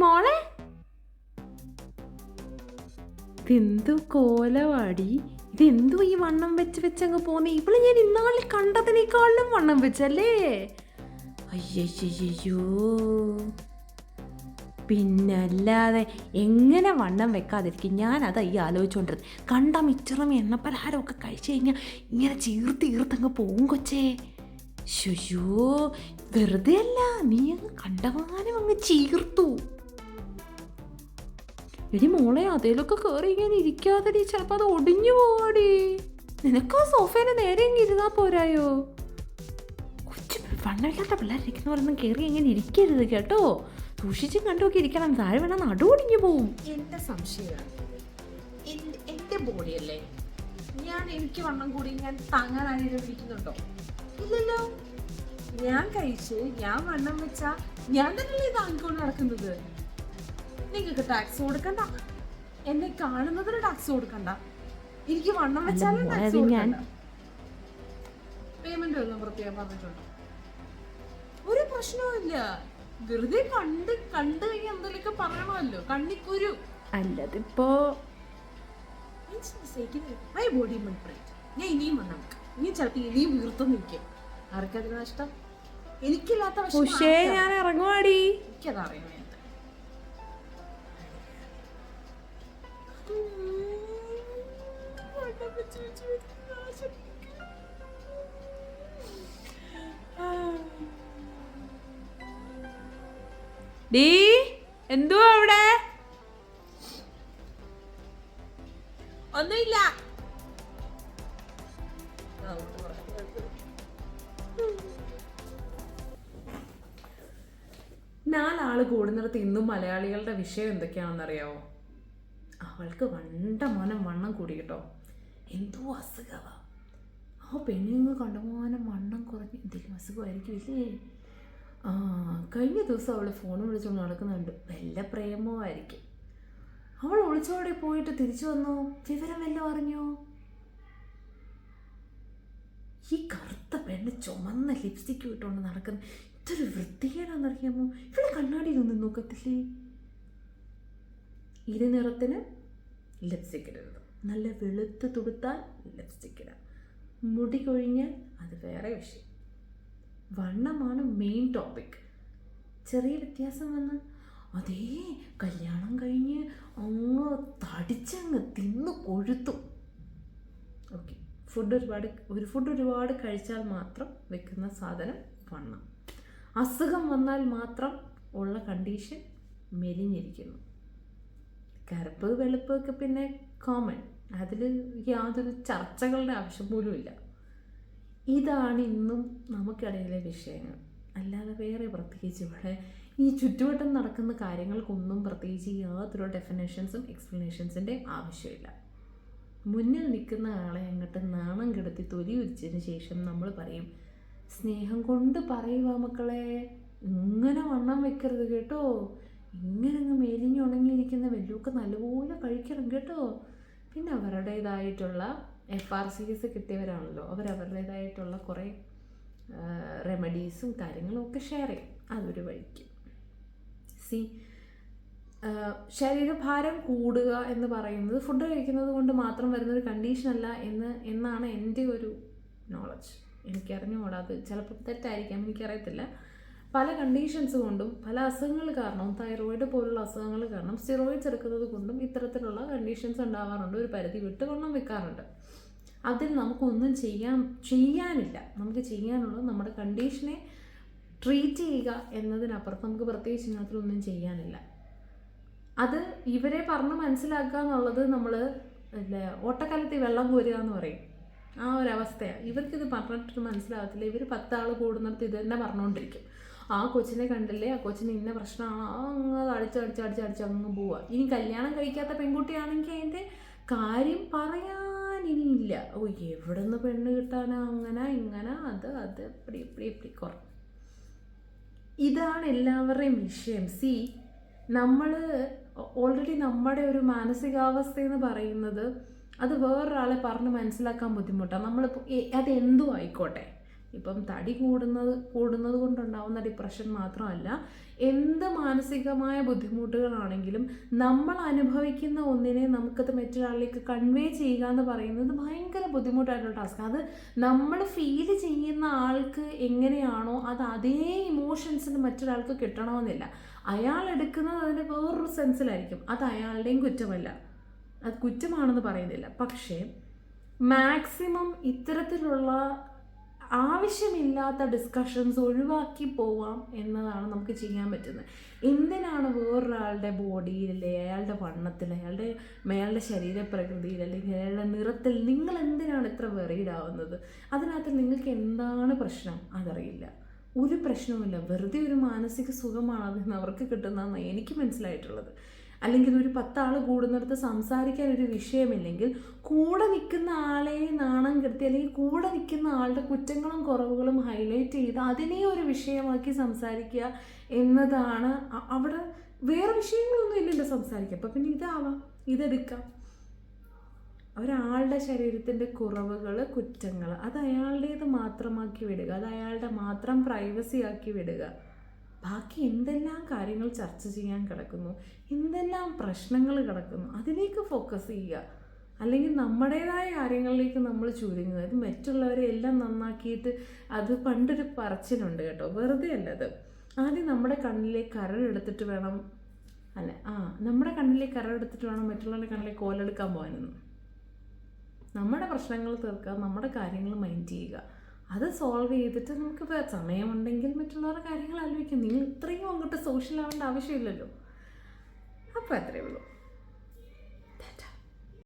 മോളെ. ഇതെന്തു കോലവാടി? ഇതെന്തു ഈ വണ്ണം വെച്ച് വെച്ചങ്ങ് പോന്നെ? ഇവൾ ഞാൻ ഇന്നാളിൽ കണ്ടതിനേക്കാളും വണ്ണം വെച്ചല്ലേ? അയ്യോ പിന്നല്ലാതെ എങ്ങനെ വണ്ണം വെക്കാതിരിക്കും? ഞാനതാ ഈ ആലോചിച്ചുകൊണ്ടിരുന്നത് കണ്ട മിച്ചറും എണ്ണപ്പലഹാരമൊക്കെ കഴിച്ചു കഴിഞ്ഞാൽ ഇങ്ങനെ ചീർത്ത് ഈർത്തങ്ങ് പോവും കൊച്ചേ. ശുശോ വെറുതെ അല്ല നീ അങ്ങ് കണ്ടമാനം അങ്ങ് ചീർത്തു. എടി മോളെ അതേലൊക്കെ കയറി ഇങ്ങനെ ഇരിക്കാതെടി ചിലപ്പോൾ അത് ഒടിഞ്ഞു പോവാടി. നിനക്ക് ആ സോഫേനെ നേരെ ഇരുന്നാ പോരായോ? കൊച്ചു വണ്ണമില്ലാത്ത പിള്ളേരിരിക്കുന്ന പോലെ കയറി ഇങ്ങനെ ഇരിക്കരുത് കേട്ടോ. സൂക്ഷിച്ചും കണ്ടുമൊക്കെ ഇരിക്കണം. താഴെ വേണം നടു ഒടിഞ്ഞു പോവും. എന്റെ സംശയമാണ്. എൻ- എന്റെ ബോഡിയല്ലേ ഞാൻ എനിക്ക് വണ്ണം കൂടി ഞാൻ താങ്ങാനായിട്ട് ഇല്ലല്ലോ ഞാൻ കഴിച്ച് ഞാൻ വണ്ണം വെച്ച ഞാൻ തന്നെയല്ലേ താങ്ങിക്കൊണ്ട് നടക്കുന്നത്? നിങ്ങൾക്ക് ടാക്സ് കൊടുക്കണ്ട. എന്നെ കാണുന്നതിന് ടാക്സ് കൊടുക്കണ്ട. എനിക്ക് വണ്ണം വെച്ചാലും ടാക്സ് കൊടുക്കണ്ട. പേയ്മെന്റ് ഒന്നും പ്രത്യേകം പറഞ്ഞിട്ടുണ്ട്? ഒരു പ്രശ്നവുമില്ല വെറുതെ കണ്ട് കണ്ടു കഴിഞ്ഞാൽ എന്തെങ്കിലുമൊക്കെ പറയണമല്ലോ. കണ്ണിക്കുരു. അല്ലതിപ്പോ മൈ ബോഡി മൈ പ്രൈറ്റ് ഞാൻ ഇനിയും വണ്ണം വെക്കാം. ഇനി ചിലപ്പോൾ ഇനിയും വീർത്തും നിൽക്കും. ആർക്കതിന് നഷ്ടം? എനിക്കില്ലാത്ത പക്ഷേ ഞാൻ ഇറങ്ങുവാടി. എനിക്കത് അറിയാൻ വേണ്ട വണ്ണം വെച്ച് വെച്ച് വെച്ച് നാശം. ഡീ എന്തുവാ അവിടെ? നാലാൾ കൂടുന്നിടത്ത് ഇന്നും മലയാളികളുടെ വിഷയം എന്തൊക്കെയാണെന്നറിയാവോ? അവൾക്ക് വണ്ട മോനം വണ്ണം കൂടി കേട്ടോ. എന്തോ അസുഖവാ. ആ പെണ്ണുങ്ങൾ കണ്ടമാനം വണ്ണം കുറഞ്ഞ്. എന്തെങ്കിലും അസുഖമായിരിക്കും ഇല്ലേ ആ കഴിഞ്ഞ ദിവസം അവൾ ഫോൺ വിളിച്ചുകൊണ്ട് നടക്കുന്നുണ്ട്. വല്ല പ്രേമോ ആയിരിക്കും അവൾ ഒളിച്ചോടെ പോയിട്ട് തിരിച്ചു വന്നു? വിവരം വല്ലതും അറിഞ്ഞോ? ഈ കറുത്ത പെണ്ണ് ചുമന്ന ലിപ്സ്റ്റിക്ക് ഇട്ടുകൊണ്ട് നടക്കുന്ന ഇതൊരു വൃത്തികേടാണെന്നറിയാമോ ഇവിടെ കണ്ണാടിയിലൊന്നും നോക്കത്തില്ലേ? ഇരു നിറത്തിന് ലിപ്സ്റ്റിക്ക് ഇടരുത്. നല്ല വെളുത്ത് തുടുത്താൽ ലിപ്സ്റ്റിക് ഇടാം. മുടി കൊഴിഞ്ഞാൽ അത് വേറെ വിഷയം. വണ്ണമാണ് മെയിൻ ടോപ്പിക് ചെറിയ വ്യത്യാസം വന്ന് അതേ കല്യാണം കഴിഞ്ഞ് അങ്ങ് തടിച്ചങ്ങ് തിന്ന് കൊഴുത്തു. ഓക്കെ ഫുഡ് ഒരുപാട് ഒരു ഫുഡ് ഒരുപാട് കഴിച്ചാൽ മാത്രം വെക്കുന്ന സാധനം വണ്ണം. അസുഖം വന്നാൽ മാത്രം ഉള്ള കണ്ടീഷൻ മെലിഞ്ഞിരിക്കുന്നു. കറുപ്പ് വെളുപ്പ് ഒക്കെ പിന്നെ കോമൺ അതിൽ യാതൊരു ചർച്ചകളുടെ ആവശ്യം പോലും ഇല്ല. ഇതാണ് ഇന്നും നമുക്കിടയിലെ വിഷയങ്ങൾ. അല്ലാതെ വേറെ പ്രത്യേകിച്ച് ഇവിടെ ഈ ചുറ്റുവട്ടം നടക്കുന്ന കാര്യങ്ങൾക്കൊന്നും പ്രത്യേകിച്ച് യാതൊരു ഡെഫിനേഷൻസും എക്സ്പ്ലനേഷൻസിന്റെ ആവശ്യമില്ല. മുന്നിൽ നിൽക്കുന്ന ആളെ അങ്ങോട്ട് നാണം കെടുത്തി തൊലി ഉരിച്ചതിന് ശേഷം നമ്മൾ പറയും സ്നേഹം കൊണ്ട് പറയുക മക്കളെ ഇങ്ങനെ വണ്ണം വെക്കരുത് കേട്ടോ. ഇങ്ങനെ അങ്ങ് മെലിഞ്ഞുണങ്ങിയിരിക്കുന്ന വെല്ലൊക്കെ നല്ലപോലെ കഴിക്കണം കേട്ടോ. പിന്നെ അവരുടേതായിട്ടുള്ള എഫ് ആർ സി എസ് കിട്ടിയവരാണല്ലോ അവരവരുടേതായിട്ടുള്ള കുറേ റെമഡീസും കാര്യങ്ങളും ഒക്കെ ഷെയർ ചെയ്യും. അതൊരു വഴിക്ക്. സി ശരീരഭാരം കൂടുക എന്ന് പറയുന്നത് ഫുഡ് കഴിക്കുന്നത് കൊണ്ട് മാത്രം വരുന്നൊരു കണ്ടീഷനല്ല എന്ന് എന്നാണ് എന്റെ ഒരു നോളജ് എനിക്കറിഞ്ഞുകൂടാ അത് ചിലപ്പോൾ തെറ്റായിരിക്കാം എനിക്കറിയത്തില്ല. പല കണ്ടീഷൻസ് കൊണ്ടും പല അസുഖങ്ങൾ കാരണവും തൈറോയിഡ് പോലുള്ള അസുഖങ്ങൾ കാരണം സ്റ്റിറോയിഡ്സ് എടുക്കുന്നത് കൊണ്ടും ഇത്തരത്തിലുള്ള കണ്ടീഷൻസ് ഉണ്ടാവാറുണ്ട്. ഒരു പരിധി വിട്ട് വണ്ണം വെക്കാറുണ്ട് അതിൽ നമുക്കൊന്നും ചെയ്യാൻ ചെയ്യാനില്ല. നമുക്ക് ചെയ്യാനുള്ളത് നമ്മുടെ കണ്ടീഷനെ ട്രീറ്റ് ചെയ്യുക എന്നതിനപ്പുറത്ത് നമുക്ക് പ്രത്യേകിച്ച് ഇതിനകത്തൊന്നും ചെയ്യാനില്ല. അത് ഇവരെ പറഞ്ഞ് മനസ്സിലാക്കുക എന്നുള്ളത് നമ്മൾ ഓട്ടക്കാലത്ത് ഓട്ടക്കാലത്ത് വെള്ളം കോരുക എന്ന് പറയും. ആ ഒരു അവസ്ഥയാണ് ഇവർക്കിത് പറഞ്ഞിട്ട് മനസ്സിലാകത്തില്ല ഇവർ പത്താൾ കൂടുന്നിടത്ത് ഇത് തന്നെ പറഞ്ഞുകൊണ്ടിരിക്കും ആ കൊച്ചിനെ കണ്ടില്ലേ? ആ കൊച്ചിന് ഇന്ന പ്രശ്നമാണ്. അങ്ങ് അടിച്ച് അടിച്ച് അടിച്ച് അടിച്ച് അങ്ങ് പോവുക ഇനി കല്യാണം കഴിക്കാത്ത പെൺകുട്ടിയാണെങ്കിൽ അതിന്റെ കാര്യം പറയാൻ ഇനിയില്ല ഓ എവിടെ നിന്ന് പെണ്ണ് കിട്ടാനാ? അങ്ങനെ ഇങ്ങനെ? അത് അത് എപ്പടി എപ്പടി എപ്പടി കുറ ഇതാണ് എല്ലാവരുടെയും വിഷയം. സി നമ്മൾ ഓൾറെഡി നമ്മുടെ ഒരു മാനസികാവസ്ഥ എന്ന് പറയുന്നത് അത് വേറൊരാളെ പറഞ്ഞ് മനസ്സിലാക്കാൻ ബുദ്ധിമുട്ടാണ് നമ്മളിപ്പോൾ എ- അത് എന്തും ആയിക്കോട്ടെ. ഇപ്പം തടി കൂടുന്നത് കൂടുന്നത് കൊണ്ടുണ്ടാവുന്ന ഡിപ്രഷൻ മാത്രമല്ല എന്ത് മാനസികമായ ബുദ്ധിമുട്ടുകളാണെങ്കിലും നമ്മൾ അനുഭവിക്കുന്ന ഒന്നിനെ നമുക്കത് മറ്റൊരാളിലേക്ക് കൺവേ ചെയ്യുക എന്ന് പറയുന്നത് ഭയങ്കര ബുദ്ധിമുട്ടായിട്ടുള്ള ടാസ്ക് അത് നമ്മൾ ഫീൽ ചെയ്യുന്ന ആൾക്ക് എങ്ങനെയാണോ അത് അതേ ഇമോഷൻസിന് മറ്റൊരാൾക്ക് കിട്ടണമെന്നില്ല. അയാൾ എടുക്കുന്നത് അതിന്റെ വേറൊരു സെൻസിലായിരിക്കും അത് അയാളുടെയും കുറ്റമല്ല. അത് കുറ്റമാണെന്ന് പറയുന്നില്ല. പക്ഷേ മാക്സിമം ഇത്തരത്തിലുള്ള ആവശ്യമില്ലാത്ത ഡിസ്കഷൻസ് ഒഴിവാക്കി പോവാം എന്നതാണ് നമുക്ക് ചെയ്യാൻ പറ്റുന്നത്. എന്തിനാണ് വേറൊരാളുടെ ബോഡിയിൽ അയാളുടെ വണ്ണത്തിൽ അയാളുടെ അയാളുടെ ശരീരപ്രകൃതിയിൽ അല്ലെങ്കിൽ അയാളുടെ നിറത്തിൽ നിങ്ങൾ എന്തിനാണ് ഇത്ര വെറീഡ് ആവുന്നത്? അതിനകത്ത് നിങ്ങൾക്ക് എന്താണ് പ്രശ്നം? അതറിയില്ല. ഒരു പ്രശ്നവുമില്ല. വെറുതെ ഒരു മാനസിക സുഖമാണ് അതിൽ അവർക്ക് കിട്ടുന്നതെന്നാണ് എനിക്ക് മനസ്സിലായിട്ടുള്ളത്. അല്ലെങ്കിൽ ഒരു പത്താൾ കൂടുന്നിടത്ത് സംസാരിക്കാൻ ഒരു വിഷയമില്ലെങ്കിൽ കൂടെ നിൽക്കുന്ന ആളെ നാണം കെടുത്തി അല്ലെങ്കിൽ കൂടെ നിൽക്കുന്ന ആളുടെ കുറ്റങ്ങളും കുറവുകളും ഹൈലൈറ്റ് ചെയ്ത് അതിനെ ഒരു വിഷയമാക്കി സംസാരിക്കുക എന്നതാണ് അവിടെ വേറെ വിഷയങ്ങളൊന്നും ഇല്ലല്ലോ സംസാരിക്കുക അപ്പം പിന്നെ ഇതാവാം. ഇതെടുക്കാം. ഒരാളുടെ ശരീരത്തിന്റെ കുറവുകൾ കുറ്റങ്ങൾ അത് അയാളുടേത് മാത്രമാക്കി വിടുക. അത് അയാളുടെ മാത്രം പ്രൈവസി ആക്കി വിടുക. ബാക്കി എന്തെല്ലാം കാര്യങ്ങൾ ചർച്ച ചെയ്യാൻ കിടക്കുന്നു എന്തെല്ലാം പ്രശ്നങ്ങൾ കിടക്കുന്നു അതിലേക്ക് ഫോക്കസ് ചെയ്യുക. അല്ലെങ്കിൽ നമ്മുടേതായ കാര്യങ്ങളിലേക്ക് നമ്മൾ ചുരുങ്ങുക. അത് മറ്റുള്ളവരെ എല്ലാം നന്നാക്കിയിട്ട് അത് പണ്ടൊരു പറച്ചിലുണ്ട് കേട്ടോ. വെറുതെ അല്ലത് ആദ്യം നമ്മുടെ കണ്ണിലെ കരടെടുത്തിട്ട് വേണം അല്ല ആ നമ്മുടെ കണ്ണിലെ കരടെടുത്തിട്ട് വേണം മറ്റുള്ളവരുടെ കണ്ണിലെ കോലെടുക്കാൻ പോകാനൊന്നും. നമ്മുടെ പ്രശ്നങ്ങൾ തീർക്കുക നമ്മുടെ കാര്യങ്ങൾ മൈൻഡ് ചെയ്യുക. അത് സോൾവ് ചെയ്തിട്ട് നമുക്ക് സമയമുണ്ടെങ്കിൽ മറ്റുള്ളവരുടെ കാര്യങ്ങൾ ആലോചിക്കും. നിങ്ങൾ ഇത്രയും അങ്ങോട്ട് സോഷ്യൽ ആവേണ്ട ആവശ്യമില്ലല്ലോ. അപ്പോൾ അത്രയേ ഉള്ളൂ.